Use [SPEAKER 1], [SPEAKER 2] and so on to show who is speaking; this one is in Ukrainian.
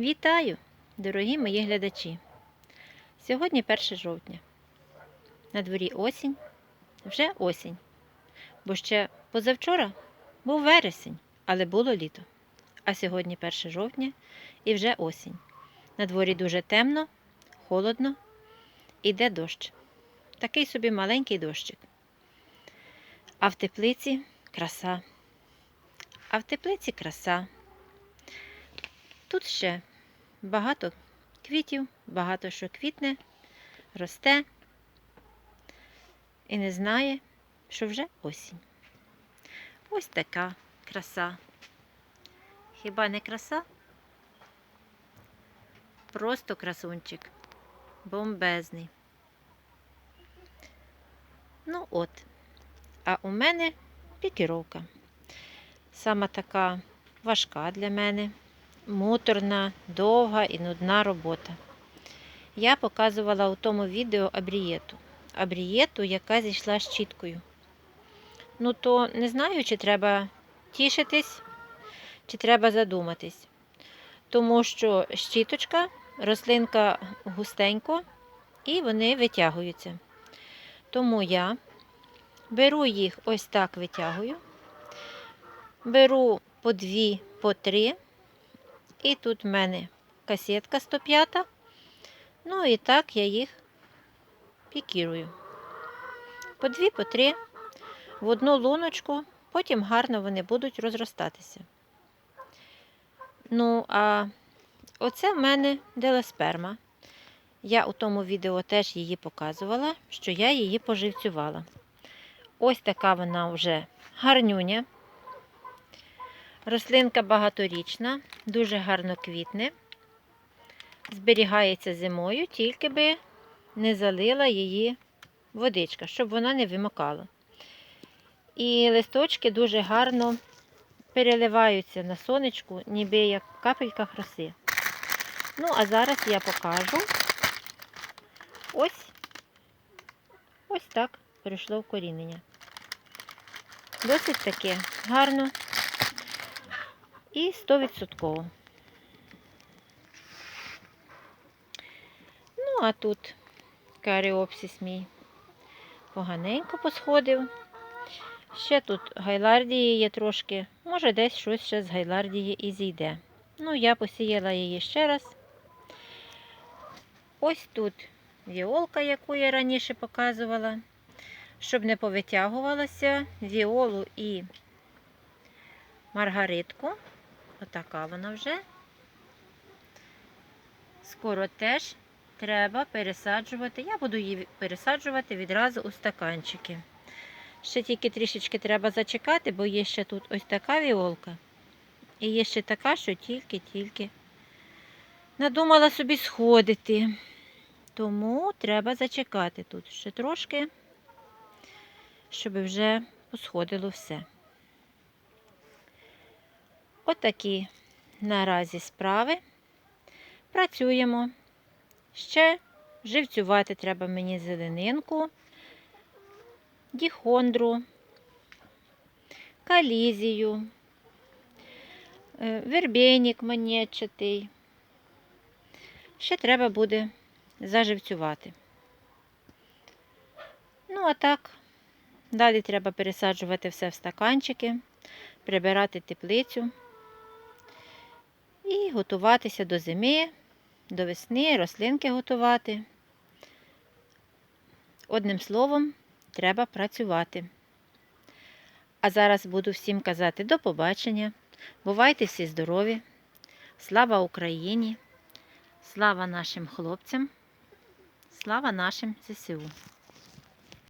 [SPEAKER 1] Вітаю, дорогі мої глядачі! Сьогодні 1 жовтня. На дворі осінь, вже осінь. Бо ще позавчора був вересень, але було літо. А сьогодні 1 жовтня і вже осінь. На дворі дуже темно, холодно, іде дощ. Такий собі маленький дощик. А в теплиці краса. А в теплиці краса. Тут ще багато квітів, багато що квітне, росте і не знає, що вже осінь. Ось така краса. Хіба не краса? Просто красунчик. Бомбезний. Ну от. А у мене пікіровка. Сама така важка для мене муторна, довга і нудна робота. Я показувала у тому відео абрієту. Абрієту, яка зійшла з щіткою. Ну, то не знаю, чи треба тішитись, чи треба задуматись. Тому що щіточка, рослинка густенько, і вони витягуються. Тому я беру їх ось так витягую, беру по дві, по три. І тут в мене касетка 105. Ну і так я їх пікірую. По дві, по три, в одну луночку, потім гарно вони будуть розростатися. Ну, а оце в мене делесперма. Я у тому відео теж її показувала, що я її поживцювала. Ось така вона вже гарнюня. Рослинка багаторічна, дуже гарно квітне, зберігається зимою, тільки би не залила її водичка, щоб вона не вимокала. І листочки дуже гарно переливаються на сонечку, ніби як капелька роси. Ну, а зараз я покажу ось ось так пройшло вкорінення. Досить таке гарно і 100%. Ну, а тут каріопсис мій поганенько посходив. Ще тут гайлардії є трошки, може десь щось ще з гайлардії і зійде. Ну, я посіяла її ще раз. Ось тут віолка, яку я раніше показувала. Щоб не повитягувалася, віолу і маргаритку. Отака вона вже. Скоро теж треба пересаджувати. Я буду її пересаджувати відразу у стаканчики. Ще тільки трішечки треба зачекати, бо є ще тут ось така віолка. І є ще така, що тільки-тільки надумала собі сходити. Тому треба зачекати тут ще трошки, щоб вже посходило все. Отакі наразі справи. Працюємо. Ще живцювати треба мені зеленинку, діхондру, калізію, е, вербейник монетчатий. Ще треба буде заживцювати. Ну, а так, далі треба пересаджувати все в стаканчики, прибирати теплицю і готуватися до зими, до весни, рослинки готувати. Одним словом, треба працювати. А зараз буду всім казати до побачення. Бувайте всі здорові! Слава Україні! Слава нашим хлопцям! Слава нашим ЗСУ!